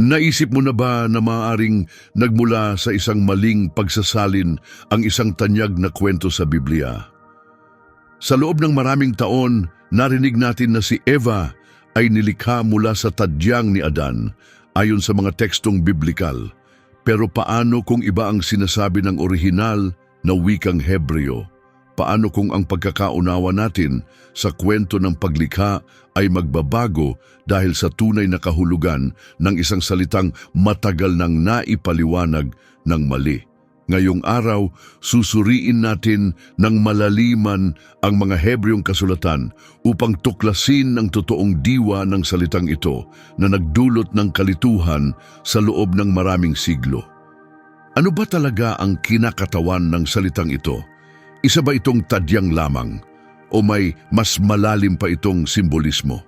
Naisip mo na ba na maaaring nagmula sa isang maling pagsasalin ang isang tanyag na kwento sa Biblia? Sa loob ng maraming taon, narinig natin na si Eva ay nilikha mula sa tadyang ni Adan ayon sa mga tekstong biblikal. Pero paano kung iba ang sinasabi ng orihinal na wikang Hebreo? Paano kung ang pagkakaunawa natin sa kwento ng paglikha ay magbabago dahil sa tunay na kahulugan ng isang salitang matagal nang naipaliwanag ng mali? Ngayong araw, susuriin natin ng malaliman ang mga Hebreong kasulatan upang tuklasin ang totoong diwa ng salitang ito na nagdulot ng kalituhan sa loob ng maraming siglo. Ano ba talaga ang kinakatawan ng salitang ito? Isa ba itong tadyang lamang o may mas malalim pa itong simbolismo?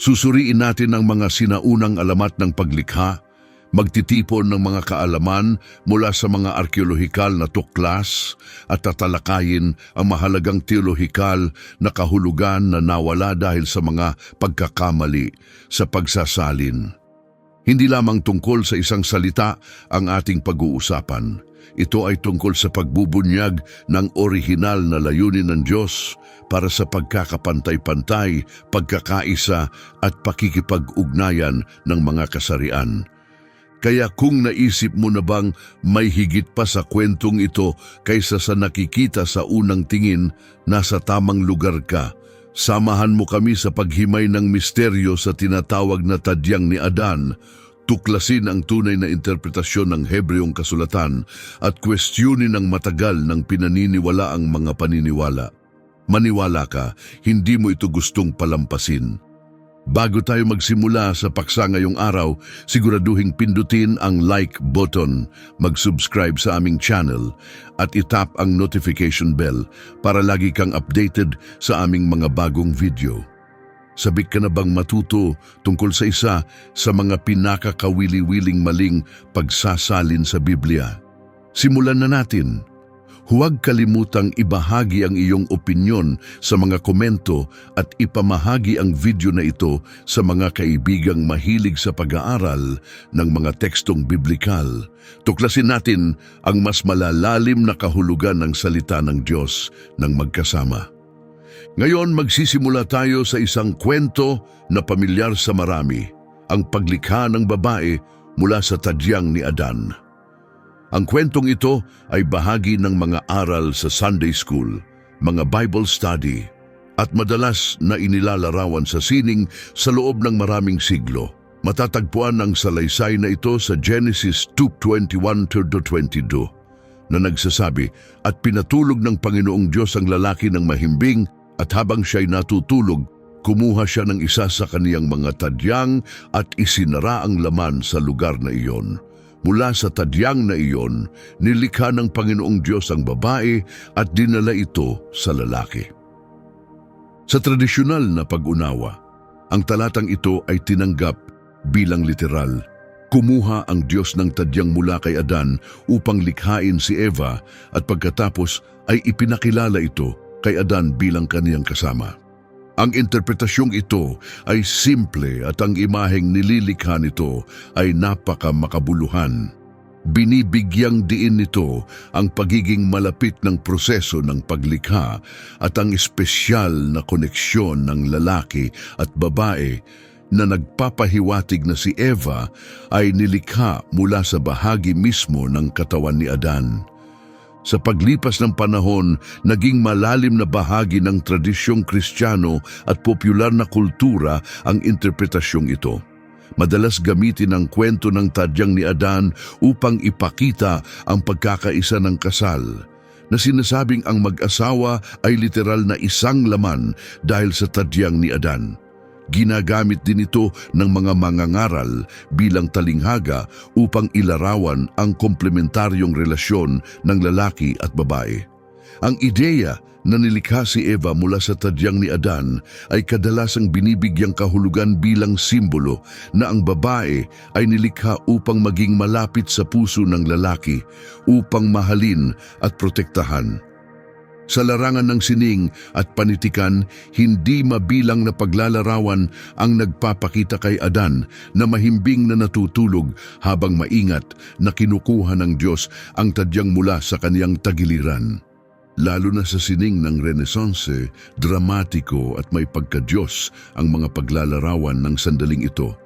Susuriin natin ang mga sinaunang alamat ng paglikha, magtitipon ng mga kaalaman mula sa mga arkeolohikal na tuklas at tatalakayin ang mahalagang teolohikal na kahulugan na nawala dahil sa mga pagkakamali sa pagsasalin. Hindi lamang tungkol sa isang salita ang ating pag-uusapan. Ito ay tungkol sa pagbubunyag ng orihinal na layunin ng Diyos para sa pagkakapantay-pantay, pagkakaisa at pakikipag-ugnayan ng mga kasarian. Kaya kung naisip mo na bang may higit pa sa kwentong ito kaysa sa nakikita sa unang tingin, nasa tamang lugar ka. Samahan mo kami sa paghimay ng misteryo sa tinatawag na tadyang ni Adan, tuklasin ang tunay na interpretasyon ng Hebreong kasulatan at kwestiyonin ang matagal ng pinaniniwala ang mga paniniwala. Maniwala ka, hindi mo ito gustong palampasin. Bago tayo magsimula sa paksa ngayong araw, siguraduhing pindutin ang like button, mag-subscribe sa aming channel at itap ang notification bell para lagi kang updated sa aming mga bagong video. Sabik ka na bang matuto tungkol sa isa sa mga pinakakawili-wiling maling pagsasalin sa Biblia? Simulan na natin. Huwag kalimutang ibahagi ang iyong opinyon sa mga komento at ipamahagi ang video na ito sa mga kaibigang mahilig sa pag-aaral ng mga tekstong biblikal. Tuklasin natin ang mas malalalim na kahulugan ng salita ng Diyos ng magkasama. Ngayon magsisimula tayo sa isang kwento na pamilyar sa marami, ang paglikha ng babae mula sa tadyang ni Adan. Ang kwentong ito ay bahagi ng mga aral sa Sunday School, mga Bible study, at madalas na inilalarawan sa sining sa loob ng maraming siglo. Matatagpuan ang salaysay na ito sa Genesis 2.21-22 na nagsasabi, At pinatulog ng Panginoong Diyos ang lalaki ng mahimbing at habang siya'y natutulog, kumuha siya ng isa sa kaniyang mga tadyang at isinara ang laman sa lugar na iyon. Mula sa tadyang na iyon, nilikha ng Panginoong Diyos ang babae at dinala ito sa lalaki. Sa tradisyonal na pag-unawa, ang talatang ito ay tinanggap bilang literal. Kumuha ang Diyos ng tadyang mula kay Adan upang likhain si Eva at pagkatapos ay ipinakilala ito kay Adan bilang kaniyang kasama. Ang interpretasyong ito ay simple at ang imaheng nililikha nito ay napaka makabuluhan. Binibigyang diin nito ang pagiging malapit ng proseso ng paglikha at ang espesyal na koneksyon ng lalaki at babae na nagpapahiwatig na si Eva ay nilikha mula sa bahagi mismo ng katawan ni Adan. Sa paglipas ng panahon, naging malalim na bahagi ng tradisyong kristyano at popular na kultura ang interpretasyong ito. Madalas gamitin ang kwento ng tadyang ni Adan upang ipakita ang pagkakaisa ng kasal na sinasabing ang mag-asawa ay literal na isang laman dahil sa tadyang ni Adan. Ginagamit din ito ng mga mangangaral bilang talinghaga upang ilarawan ang komplementaryong relasyon ng lalaki at babae. Ang ideya na nilikha si Eva mula sa tadyang ni Adan ay kadalasang binibigyang kahulugan bilang simbolo na ang babae ay nilikha upang maging malapit sa puso ng lalaki, upang mahalin at protektahan. Sa larangan ng sining at panitikan, hindi mabilang na paglalarawan ang nagpapakita kay Adan na mahimbing na natutulog habang maingat na kinukuha ng Diyos ang tadyang mula sa kaniyang tagiliran. Lalo na sa sining ng Renaissance, dramatiko at may pagkadyos ang mga paglalarawan ng sandaling ito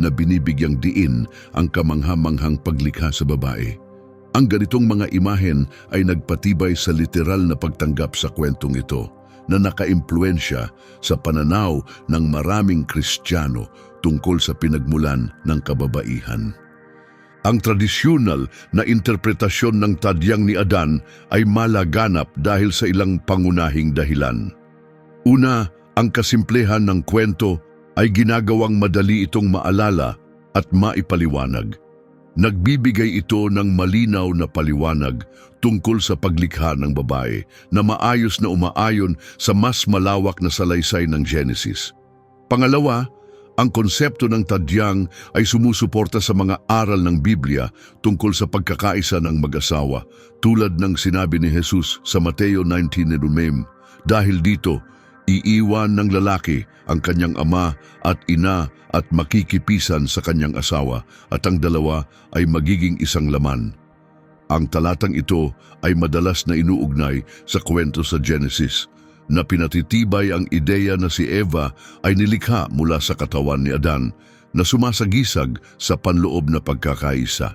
na binibigyang diin ang kamanghamanghang paglikha sa babae. Ang ganitong mga imahen ay nagpatibay sa literal na pagtanggap sa kwentong ito na nakaimpluensya sa pananaw ng maraming Kristiyano tungkol sa pinagmulan ng kababaihan. Ang tradisyonal na interpretasyon ng tadyang ni Adan ay malaganap dahil sa ilang pangunahing dahilan. Una, ang kasimplehan ng kwento ay ginagawang madali itong maalala at maipaliwanag. Nagbibigay ito ng malinaw na paliwanag tungkol sa paglikha ng babae na maayos na umaayon sa mas malawak na salaysay ng Genesis. Pangalawa, ang konsepto ng tadyang ay sumusuporta sa mga aral ng Biblia tungkol sa pagkakaisa ng mag-asawa tulad ng sinabi ni Jesus sa Mateo 19:9. Dahil dito, iiwan ng lalaki ang kanyang ama at ina at makikipisan sa kanyang asawa at ang dalawa ay magiging isang laman. Ang talatang ito ay madalas na inuugnay sa kwento sa Genesis na pinatitibay ang ideya na si Eva ay nilikha mula sa katawan ni Adan na sumasagisag sa panloob na pagkakaisa.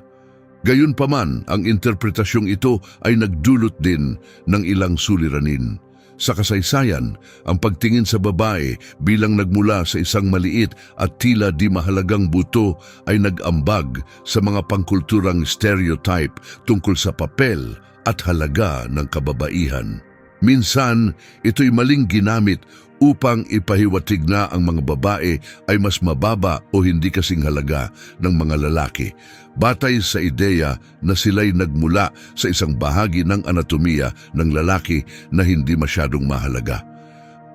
Gayunpaman, ang interpretasyong ito ay nagdulot din ng ilang suliranin. Sa kasaysayan, ang pagtingin sa babae bilang nagmula sa isang maliit at tila di mahalagang buto ay nag-ambag sa mga pangkulturang stereotype tungkol sa papel at halaga ng kababaihan. Minsan, ito'y maling ginamit upang ipahiwatig na ang mga babae ay mas mababa o hindi kasing halaga ng mga lalaki, batay sa ideya na sila'y nagmula sa isang bahagi ng anatomiya ng lalaki na hindi masyadong mahalaga.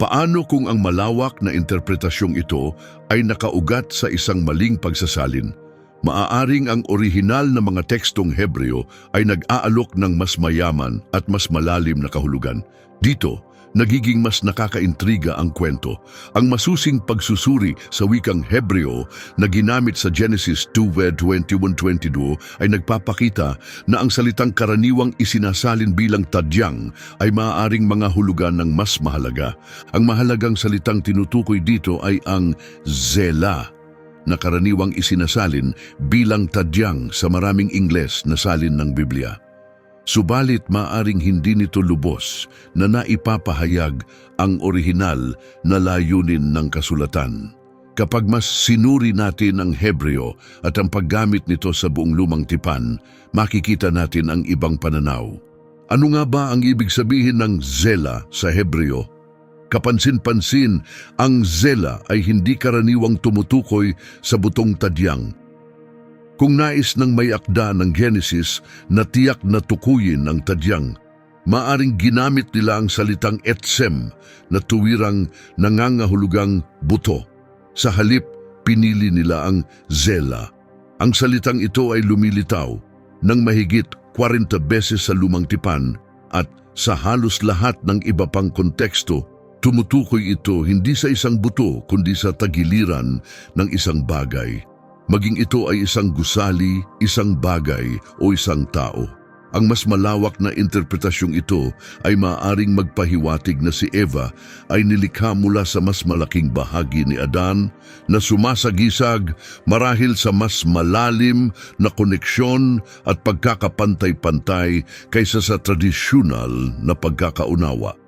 Paano kung ang malawak na interpretasyong ito ay nakaugat sa isang maling pagsasalin? Maaaring ang orihinal na mga tekstong Hebreo ay nag-aalok ng mas mayaman at mas malalim na kahulugan. Dito, nagiging mas nakakaintriga ang kwento. Ang masusing pagsusuri sa wikang Hebreo na ginamit sa Genesis 2:21-22 ay nagpapakita na ang salitang karaniwang isinasalin bilang tadyang ay maaaring mga hulugan ng mas mahalaga. Ang mahalagang salitang tinutukoy dito ay ang zela na karaniwang isinasalin bilang tadyang sa maraming Ingles na salin ng Biblia. Subalit maaring hindi nito lubos na naipapahayag ang orihinal na layunin ng kasulatan. Kapag mas sinuri natin ang Hebreo at ang paggamit nito sa buong lumang tipan, makikita natin ang ibang pananaw. Ano nga ba ang ibig sabihin ng zela sa Hebreo? Kapansin-pansin, ang zela ay hindi karaniwang tumutukoy sa butong tadyang. Kung nais ng may akda ng Genesis na tiyak na tukuyin ang tadyang, maaring ginamit nila ang salitang etsem na tuwirang nangangahulugang buto. Sa halip, pinili nila ang zela. Ang salitang ito ay lumilitaw ng mahigit 40 beses sa lumang tipan at sa halos lahat ng iba pang konteksto Tumutukoy ito hindi sa isang buto kundi sa tagiliran ng isang bagay. Maging ito ay isang gusali, isang bagay o isang tao. Ang mas malawak na interpretasyong ito ay maaaring magpahiwatig na si Eva ay nilikha mula sa mas malaking bahagi ni Adan na sumasagisag marahil sa mas malalim na koneksyon at pagkakapantay-pantay kaysa sa tradisyonal na pagkakaunawa.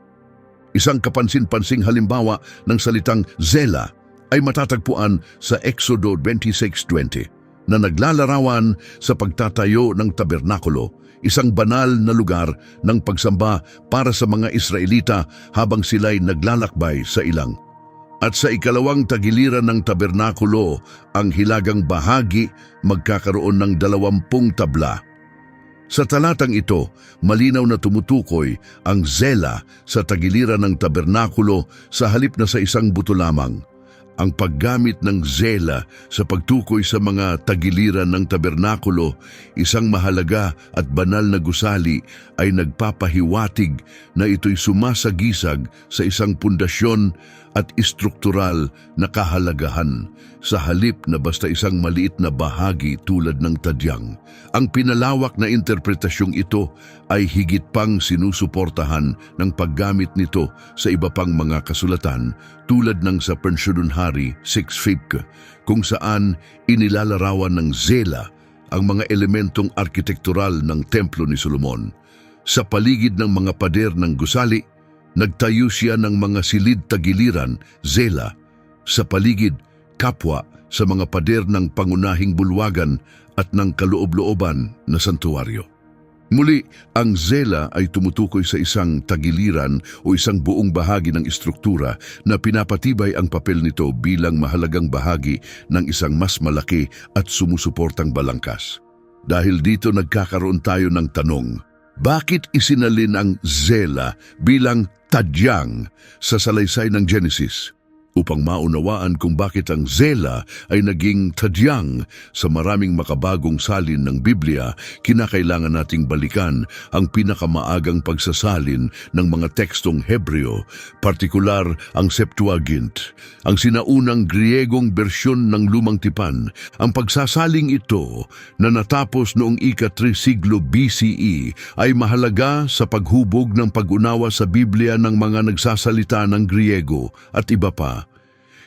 Isang kapansin-pansing halimbawa ng salitang zela ay matatagpuan sa Exodo 26.20 na naglalarawan sa pagtatayo ng tabernakulo, isang banal na lugar ng pagsamba para sa mga Israelita habang sila'y naglalakbay sa ilang. At sa ikalawang tagiliran ng tabernakulo, ang hilagang bahagi magkakaroon ng dalawampung tabla sa talatang ito, malinaw na tumutukoy ang zela sa tagiliran ng tabernakulo sa halip na sa isang buto lamang. Ang paggamit ng zela sa pagtukoy sa mga tagiliran ng tabernakulo, isang mahalaga at banal na gusali ay nagpapahiwatig na ito'y sumasagisag sa isang pundasyon at istruktural na kahalagahan sa halip na basta isang maliit na bahagi tulad ng tadyang. Ang pinalawak na interpretasyong ito ay higit pang sinusuportahan ng paggamit nito sa iba pang mga kasulatan tulad ng sa Pensyonunhari 6 Fibke kung saan inilalarawan ng zela ang mga elementong arkitektural ng templo ni Solomon. Sa paligid ng mga pader ng gusali, nagtayo siya ng mga silid-tagiliran, zela, sa paligid, kapwa sa mga pader ng pangunahing bulwagan at ng kaloob-looban na santuaryo. Muli, ang zela ay tumutukoy sa isang tagiliran o isang buong bahagi ng istruktura na pinapatibay ang papel nito bilang mahalagang bahagi ng isang mas malaki at sumusuportang balangkas. Dahil dito nagkakaroon tayo ng tanong, bakit isinalin ang zela bilang tadyang sa salaysay ng Genesis? Upang maunawaan kung bakit ang zela ay naging tadyang sa maraming makabagong salin ng Biblia, kinakailangan nating balikan ang pinakamaagang pagsasalin ng mga tekstong Hebreo, partikular ang Septuagint, ang sinaunang Griegong bersyon ng Lumang Tipan. Ang pagsasaling ito na natapos noong ika-3 siglo BCE ay mahalaga sa paghubog ng pag-unawa sa Biblia ng mga nagsasalita ng Griego at iba pa.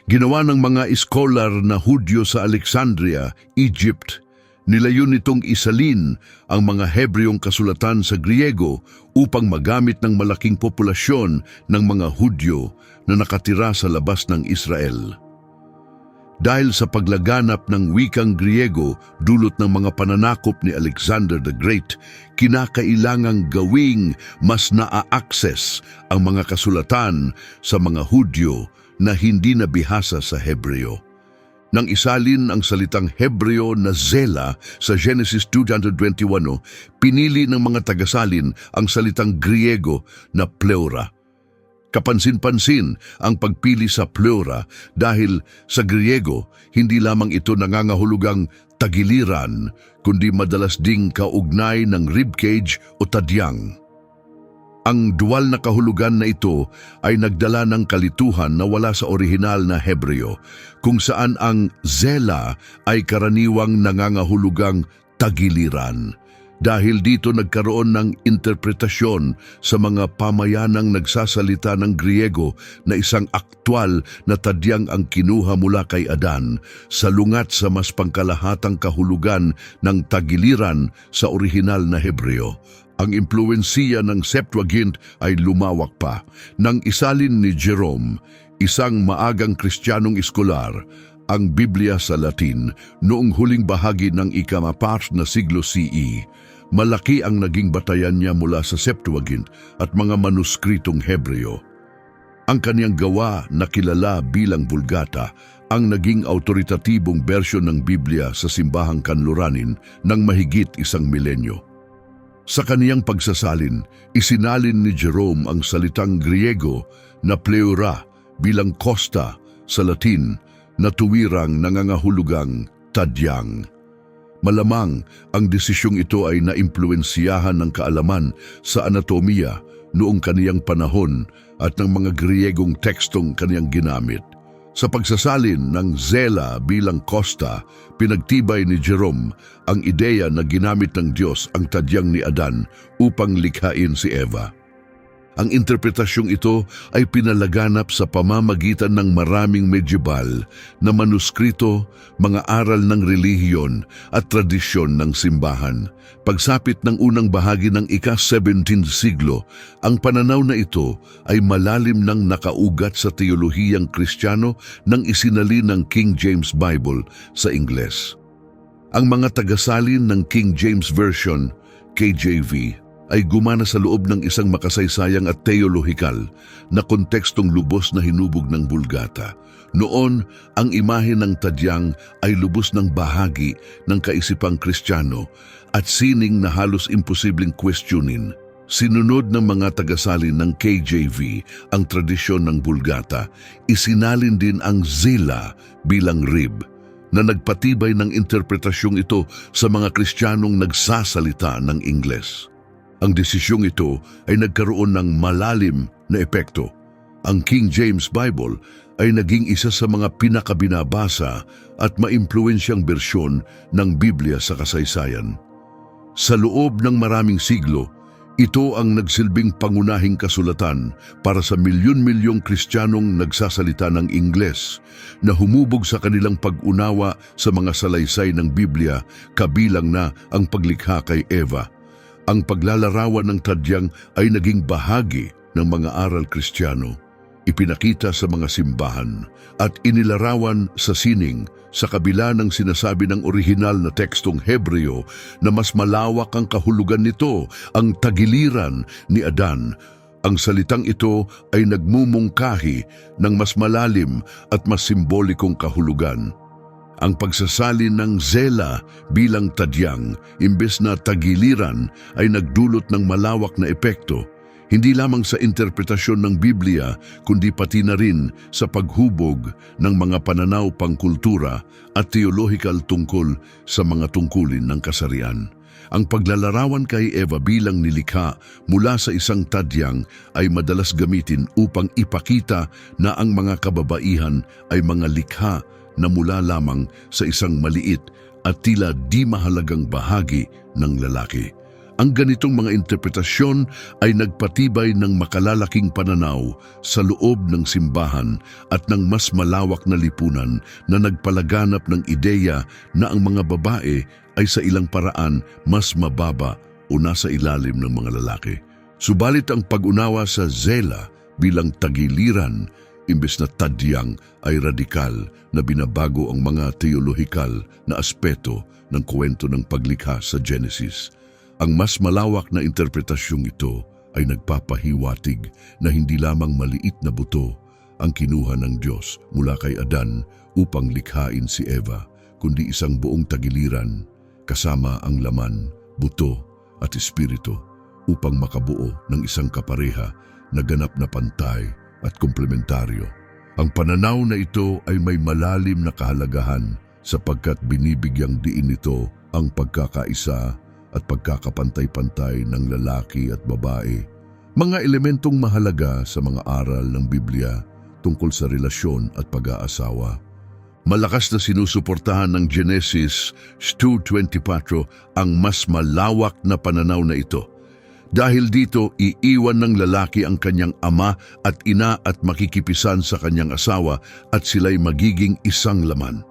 Ginawa ng mga iskolar na Hudyo sa Alexandria, Egypt. Nilayon nitong isalin ang mga Hebreong kasulatan sa Griego upang magamit ng malaking populasyon ng mga Hudyo na nakatira sa labas ng Israel. Dahil sa paglaganap ng wikang Griego dulot ng mga pananakop ni Alexander the Great, kinakailangang gawing mas naa-access ang mga kasulatan sa mga Hudyo na hindi nabihasa sa Hebreo. Nang isalin ang salitang Hebreo na zela sa Genesis 2.21, pinili ng mga tagasalin ang salitang Griego na pleura. Kapansin-pansin ang pagpili sa pleura dahil sa Griego, hindi lamang ito nangangahulugang tagiliran, kundi madalas ding kaugnay ng ribcage o tadyang. Ang dual na kahulugan na ito ay nagdala ng kalituhan na wala sa orihinal na Hebreo, kung saan ang zela ay karaniwang nangangahulugang tagiliran. Dahil dito nagkaroon ng interpretasyon sa mga pamayanang nagsasalita ng Griego na isang aktwal na tadyang ang kinuha mula kay Adan, salungat sa mas pangkalahatang kahulugan ng tagiliran sa orihinal na Hebreo. Ang impluensiya ng Septuagint ay lumawak pa nang isalin ni Jerome, isang maagang kristyanong eskolar, ang Biblia sa Latin noong huling bahagi ng ikamapart na siglo CE. Malaki ang naging batayan niya mula sa Septuagint at mga manuskritong Hebreo. Ang kaniyang gawa na kilala bilang Vulgata ang naging autoritatibong bersyon ng Biblia sa simbahang kanluranin ng mahigit isang milenyo. Sa kaniyang pagsasalin, isinalin ni Jerome ang salitang Griego na pleura bilang costa sa Latin na tuwirang nangangahulugang tadyang. Malamang ang desisyong ito ay naimpluensyahan ng kaalaman sa anatomiya noong kaniyang panahon at ng mga Griegong tekstong kaniyang ginamit. Sa pagsasalin ng Zela bilang Costa, pinagtibay ni Jerome ang ideya na ginamit ng Diyos ang tadyang ni Adan upang likhain si Eva. Ang interpretasyong ito ay pinalaganap sa pamamagitan ng maraming medieval na manuskrito, mga aral ng relihiyon at tradisyon ng simbahan. Pagsapit ng unang bahagi ng ika-17 siglo, ang pananaw na ito ay malalim ng nakaugat sa teolohiyang kristyano nang isinali ng King James Bible sa Ingles. Ang mga tagasalin ng King James Version, KJV, ay gumana sa loob ng isang makasaysayang at teolohikal na kontekstong lubos na hinubog ng Bulgata. Noon, ang imahe ng tadyang ay lubos ng bahagi ng kaisipang kristyano at sining na halos imposibleng questionin. Sinunod ng mga tagasalin ng KJV ang tradisyon ng Bulgata, isinalin din ang Zila bilang rib na nagpatibay ng interpretasyong ito sa mga Kristiyanong nagsasalita ng Ingles. Ang desisyong ito ay nagkaroon ng malalim na epekto. Ang King James Bible ay naging isa sa mga pinakabinabasa at maimpluwensyang bersyon ng Biblia sa kasaysayan. Sa loob ng maraming siglo, ito ang nagsilbing pangunahing kasulatan para sa milyon-milyong Kristiyanong nagsasalita ng Ingles na humubog sa kanilang pag-unawa sa mga salaysay ng Biblia kabilang na ang paglikha kay Eva. Ang paglalarawan ng tadyang ay naging bahagi ng mga aral Kristiyano, ipinakita sa mga simbahan at inilarawan sa sining sa kabila ng sinasabi ng orihinal na tekstong Hebreo na mas malawak ang kahulugan nito, ang tagiliran ni Adan. Ang salitang ito ay nagmumungkahi ng mas malalim at mas simbolikong kahulugan. Ang pagsasalin ng Zela bilang tadyang, imbes na tagiliran, ay nagdulot ng malawak na epekto hindi lamang sa interpretasyon ng Biblia, kundi pati na rin sa paghubog ng mga pananaw pangkultura at teolohikal tungkol sa mga tungkulin ng kasarian. Ang paglalarawan kay Eva bilang nilikha mula sa isang tadyang ay madalas gamitin upang ipakita na ang mga kababaihan ay mga likha na mula lamang sa isang maliit at tila di mahalagang bahagi ng lalaki. Ang ganitong mga interpretasyon ay nagpatibay ng makalalaking pananaw sa loob ng simbahan at ng mas malawak na lipunan na nagpalaganap ng ideya na ang mga babae ay sa ilang paraan mas mababa o nasa ilalim ng mga lalaki. Subalit ang pag-unawa sa Zela bilang tagiliran imbes na tadyang ay radikal na binabago ang mga teolohikal na aspeto ng kwento ng paglikha sa Genesis. Ang mas malawak na interpretasyong ito ay nagpapahiwatig na hindi lamang maliit na buto ang kinuha ng Diyos mula kay Adan upang likhain si Eva, kundi isang buong tagiliran kasama ang laman, buto at espiritu upang makabuo ng isang kapareha na ganap na pantay at komplementaryo. Ang pananaw na ito ay may malalim na kahalagahan sapagkat binibigyang diin ito ang pagkakaisa at pagkakapantay-pantay ng lalaki at babae, mga elementong mahalaga sa mga aral ng Biblia tungkol sa relasyon at pag-aasawa. Malakas na sinusuportahan ng Genesis 2.24 ang mas malawak na pananaw na ito. Dahil dito, iiwan ng lalaki ang kanyang ama at ina at makikipisan sa kanyang asawa at sila'y magiging isang laman.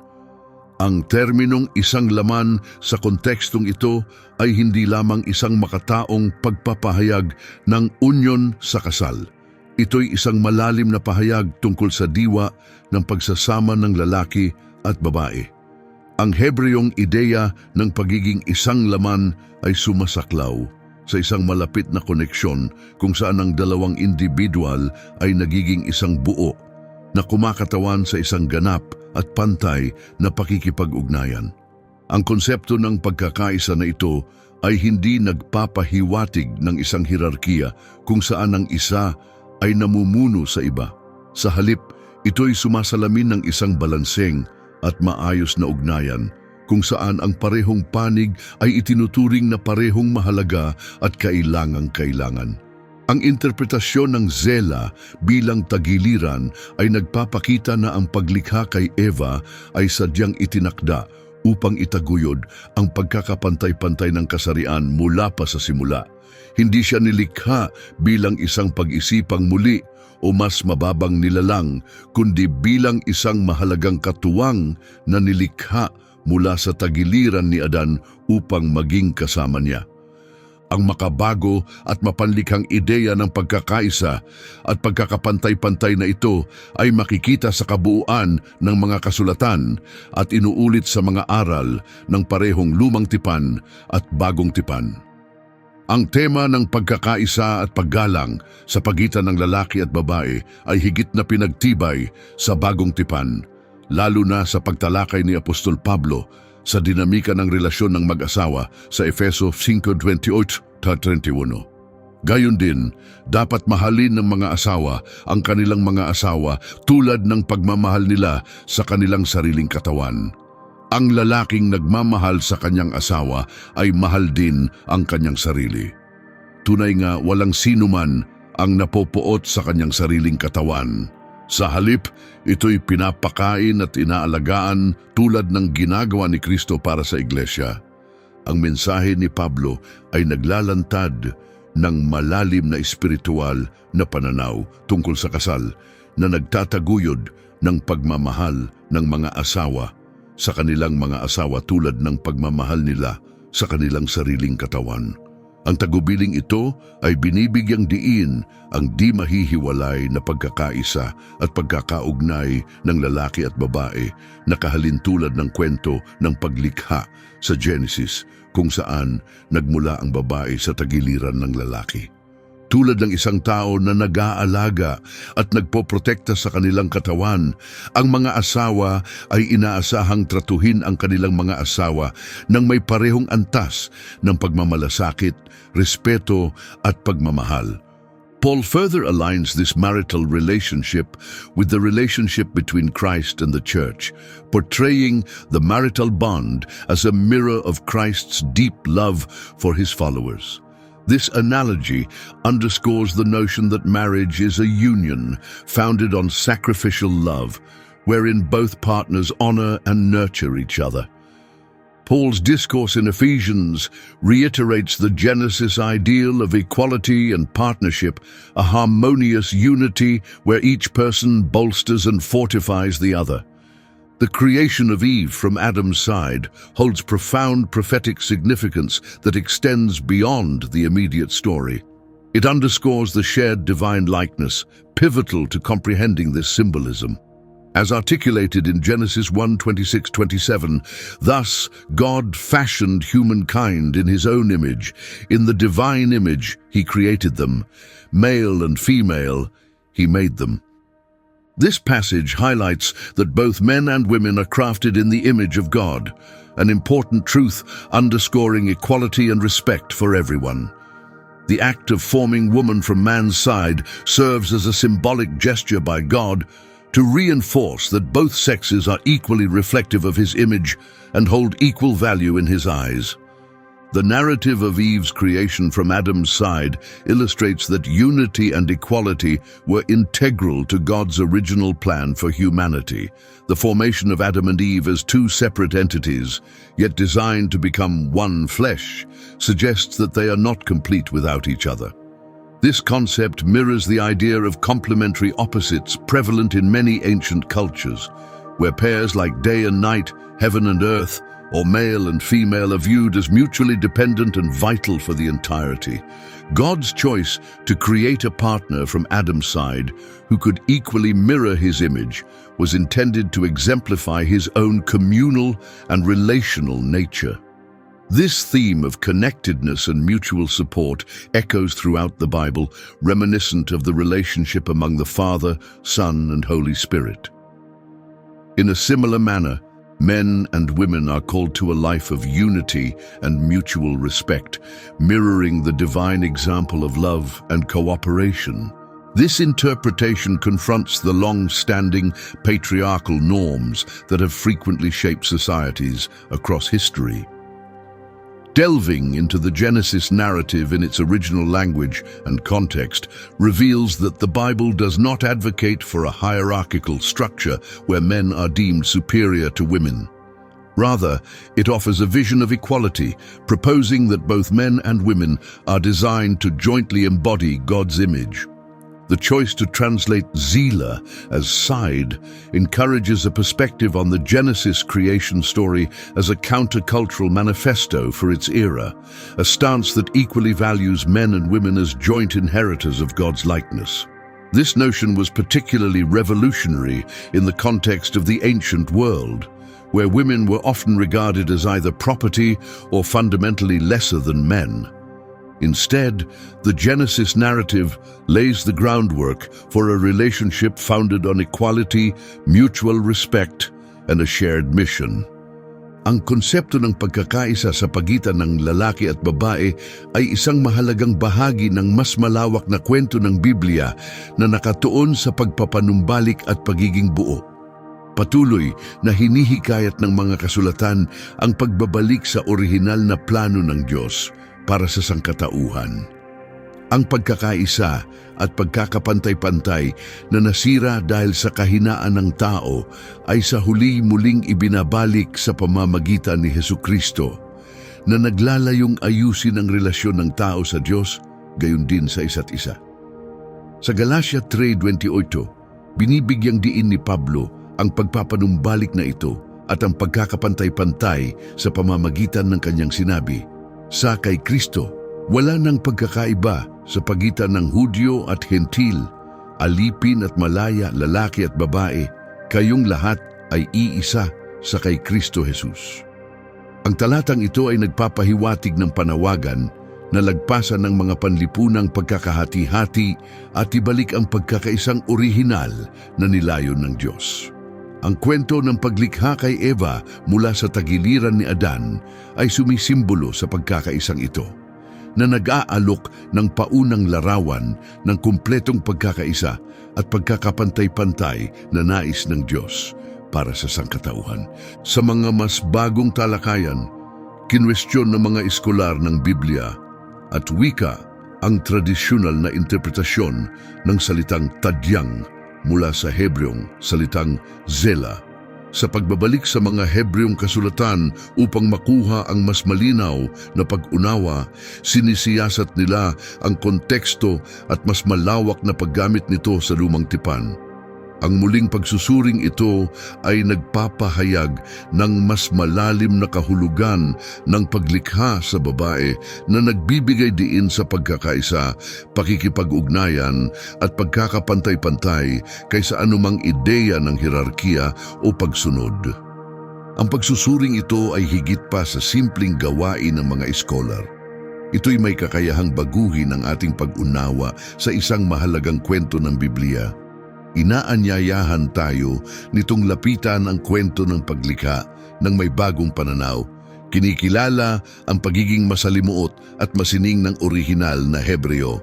Ang terminong isang laman sa kontekstong ito ay hindi lamang isang makataong pagpapahayag ng unyon sa kasal. Ito'y isang malalim na pahayag tungkol sa diwa ng pagsasama ng lalaki at babae. Ang Hebreong ideya ng pagiging isang laman ay sumasaklaw sa isang malapit na koneksyon kung saan ang dalawang individual ay nagiging isang buo na kumakatawan sa isang ganap at pantay na pakikipag-ugnayan. Ang konsepto ng pagkakaisa na ito ay hindi nagpapahiwatig ng isang hirarkiya kung saan ang isa ay namumuno sa iba. Sa halip, ito'y sumasalamin ng isang balanseng at maayos na ugnayan kung saan ang parehong panig ay itinuturing na parehong mahalaga at kailangang-kailangan. Ang interpretasyon ng Zela bilang tagiliran ay nagpapakita na ang paglikha kay Eva ay sadyang itinakda upang itaguyod ang pagkakapantay-pantay ng kasarian mula pa sa simula. Hindi siya nilikha bilang isang pag-isipang muli o mas mababang nilalang, kundi bilang isang mahalagang katuwang na nilikha mula sa tagiliran ni Adan upang maging kasama niya ang makabago at mapanlikhang ideya ng pagkakaisa at pagkakapantay-pantay na ito ay makikita sa kabuuan ng mga kasulatan at inuulit sa mga aral ng parehong lumang tipan at bagong tipan. Ang tema ng pagkakaisa at paggalang sa pagitan ng lalaki at babae ay higit na pinagtibay sa bagong tipan, lalo na sa pagtalakay ni Apostol Pablo sa dinamika ng relasyon ng mag-asawa sa Efeso 5.28-31. Gayon din, dapat mahalin ng mga asawa ang kanilang mga asawa tulad ng pagmamahal nila sa kanilang sariling katawan. Ang lalaking nagmamahal sa kanyang asawa ay mahal din ang kanyang sarili. Tunay nga walang sino man ang napopuot sa kanyang sariling katawan. Sa halip, ito'y pinapakain at inaalagaan tulad ng ginagawa ni Kristo para sa iglesia. Ang mensahe ni Pablo ay naglalantad ng malalim na espiritual na pananaw tungkol sa kasal na nagtataguyod ng pagmamahal ng mga asawa sa kanilang mga asawa tulad ng pagmamahal nila sa kanilang sariling katawan. Ang tagubiling ito ay binibigyang diin ang di mahihiwalay na pagkakaisa at pagkakaugnay ng lalaki at babae na kahalintulad ng kwento ng paglikha sa Genesis kung saan nagmula ang babae sa tagiliran ng lalaki tulad ng isang tao na nag-aalaga at nagpoprotekta sa kanilang katawan, ang mga asawa ay inaasahang tratuhin ang kanilang mga asawa ng may parehong antas ng pagmamalasakit, respeto at pagmamahal. Paul further aligns this marital relationship with the relationship between Christ and the Church, portraying the marital bond as a mirror of Christ's deep love for his followers. This analogy underscores the notion that marriage is a union founded on sacrificial love, wherein both partners honor and nurture each other. Paul's discourse in Ephesians reiterates the Genesis ideal of equality and partnership, a harmonious unity where each person bolsters and fortifies the other. The creation of Eve from Adam's side holds profound prophetic significance that extends beyond the immediate story. It underscores the shared divine likeness, pivotal to comprehending this symbolism. As articulated in Genesis 1, 26, 27, thus God fashioned humankind in his own image. In the divine image he created them. Male and female he made them. This passage highlights that both men and women are crafted in the image of God, an important truth underscoring equality and respect for everyone. The act of forming woman from man's side serves as a symbolic gesture by God to reinforce that both sexes are equally reflective of his image and hold equal value in his eyes. The narrative of Eve's creation from Adam's side illustrates that unity and equality were integral to God's original plan for humanity. The formation of Adam and Eve as two separate entities, yet designed to become one flesh, suggests that they are not complete without each other. This concept mirrors the idea of complementary opposites prevalent in many ancient cultures, where pairs like day and night, heaven and earth, or male and female are viewed as mutually dependent and vital for the entirety. God's choice to create a partner from Adam's side who could equally mirror his image was intended to exemplify his own communal and relational nature. This theme of connectedness and mutual support echoes throughout the Bible, reminiscent of the relationship among the Father, Son, and Holy Spirit. In a similar manner, Men and women are called to a life of unity and mutual respect, mirroring the divine example of love and cooperation. This interpretation confronts the long-standing patriarchal norms that have frequently shaped societies across history. Delving into the Genesis narrative in its original language and context reveals that the Bible does not advocate for a hierarchical structure where men are deemed superior to women. Rather, it offers a vision of equality, proposing that both men and women are designed to jointly embody God's image. The choice to translate Zila as side encourages a perspective on the Genesis creation story as a countercultural manifesto for its era, a stance that equally values men and women as joint inheritors of God's likeness. This notion was particularly revolutionary in the context of the ancient world, where women were often regarded as either property or fundamentally lesser than men. Instead, the Genesis narrative lays the groundwork for a relationship founded on equality, mutual respect, and a shared mission. Ang konsepto ng pagkakaisa sa pagitan ng lalaki at babae ay isang mahalagang bahagi ng mas malawak na kwento ng Biblia na nakatuon sa pagpapanumbalik at pagiging buo. Patuloy na hinihikayat ng mga kasulatan ang pagbabalik sa orihinal na plano ng Diyos para sa sangkatauhan. Ang pagkakaisa at pagkakapantay-pantay na nasira dahil sa kahinaan ng tao ay sa huli muling ibinabalik sa pamamagitan ni Heso Kristo na naglalayong ayusin ang relasyon ng tao sa Diyos gayon din sa isa't isa. Sa Galatia 3.28, binibigyang diin ni Pablo ang pagpapanumbalik na ito at ang pagkakapantay-pantay sa pamamagitan ng kanyang sinabi, Sa kay Kristo, wala nang pagkakaiba sa pagitan ng Hudyo at Hentil, alipin at malaya, lalaki at babae, kayong lahat ay iisa sa kay Kristo Jesus. Ang talatang ito ay nagpapahiwatig ng panawagan na lagpasan ng mga panlipunang pagkakahati-hati at ibalik ang pagkakaisang orihinal na nilayon ng Diyos. Ang kwento ng paglikha kay Eva mula sa tagiliran ni Adan ay sumisimbolo sa pagkakaisang ito na nag-aalok ng paunang larawan ng kumpletong pagkakaisa at pagkakapantay-pantay na nais ng Diyos para sa sangkatauhan. Sa mga mas bagong talakayan, kinwestiyon ng mga eskolar ng Biblia at wika ang tradisyonal na interpretasyon ng salitang tadyang mula sa Hebreong salitang zela sa pagbabalik sa mga Hebreong kasulatan upang makuha ang mas malinaw na pag-unawa, sinisiyasat nila ang konteksto at mas malawak na paggamit nito sa lumang tipan. Ang muling pagsusuring ito ay nagpapahayag ng mas malalim na kahulugan ng paglikha sa babae na nagbibigay diin sa pagkakaisa, pakikipag-ugnayan at pagkakapantay-pantay kaysa anumang ideya ng hirarkiya o pagsunod. Ang pagsusuring ito ay higit pa sa simpleng gawain ng mga eskolar. Ito'y may kakayahang baguhin ang ating pag-unawa sa isang mahalagang kwento ng Biblia inaanyayahan tayo nitong lapitan ang kwento ng paglikha ng may bagong pananaw. Kinikilala ang pagiging masalimuot at masining ng orihinal na Hebreo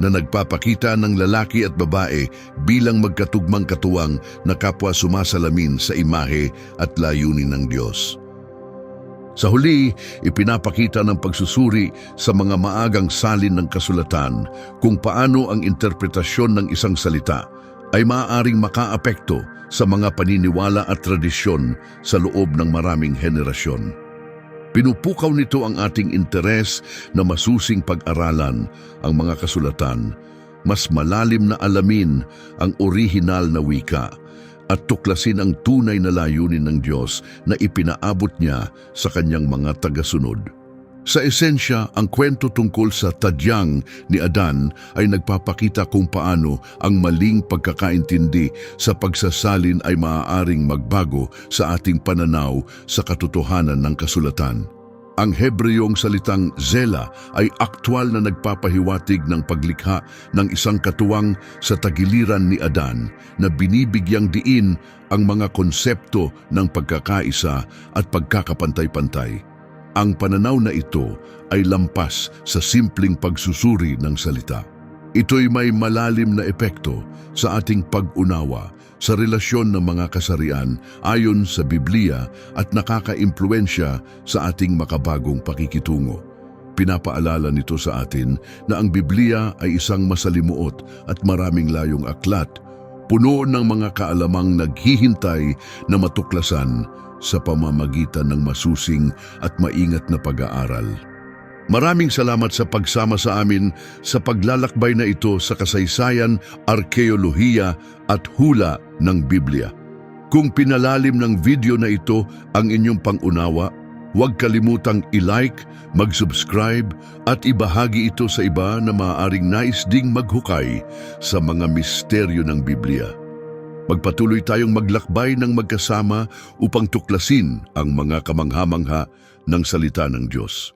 na nagpapakita ng lalaki at babae bilang magkatugmang katuwang na kapwa sumasalamin sa imahe at layunin ng Diyos. Sa huli, ipinapakita ng pagsusuri sa mga maagang salin ng kasulatan kung paano ang interpretasyon ng isang salita ay maaaring makaapekto sa mga paniniwala at tradisyon sa loob ng maraming henerasyon. Pinupukaw nito ang ating interes na masusing pag-aralan ang mga kasulatan, mas malalim na alamin ang orihinal na wika at tuklasin ang tunay na layunin ng Diyos na ipinaabot niya sa kanyang mga tagasunod. Sa esensya, ang kwento tungkol sa tadyang ni Adan ay nagpapakita kung paano ang maling pagkakaintindi sa pagsasalin ay maaaring magbago sa ating pananaw sa katotohanan ng kasulatan. Ang Hebreyong salitang zela ay aktwal na nagpapahiwatig ng paglikha ng isang katuwang sa tagiliran ni Adan na binibigyang diin ang mga konsepto ng pagkakaisa at pagkakapantay-pantay. Ang pananaw na ito ay lampas sa simpleng pagsusuri ng salita. Ito'y may malalim na epekto sa ating pag-unawa sa relasyon ng mga kasarian ayon sa Biblia at nakakaimpluensya sa ating makabagong pakikitungo. Pinapaalala nito sa atin na ang Biblia ay isang masalimuot at maraming layong aklat, puno ng mga kaalamang naghihintay na matuklasan sa pamamagitan ng masusing at maingat na pag-aaral. Maraming salamat sa pagsama sa amin sa paglalakbay na ito sa kasaysayan, arkeolohiya at hula ng Biblia. Kung pinalalim ng video na ito ang inyong pangunawa, huwag kalimutang i-like, mag-subscribe at ibahagi ito sa iba na maaaring nais ding maghukay sa mga misteryo ng Biblia. Magpatuloy tayong maglakbay ng magkasama upang tuklasin ang mga kamangha-mangha ng salita ng Diyos.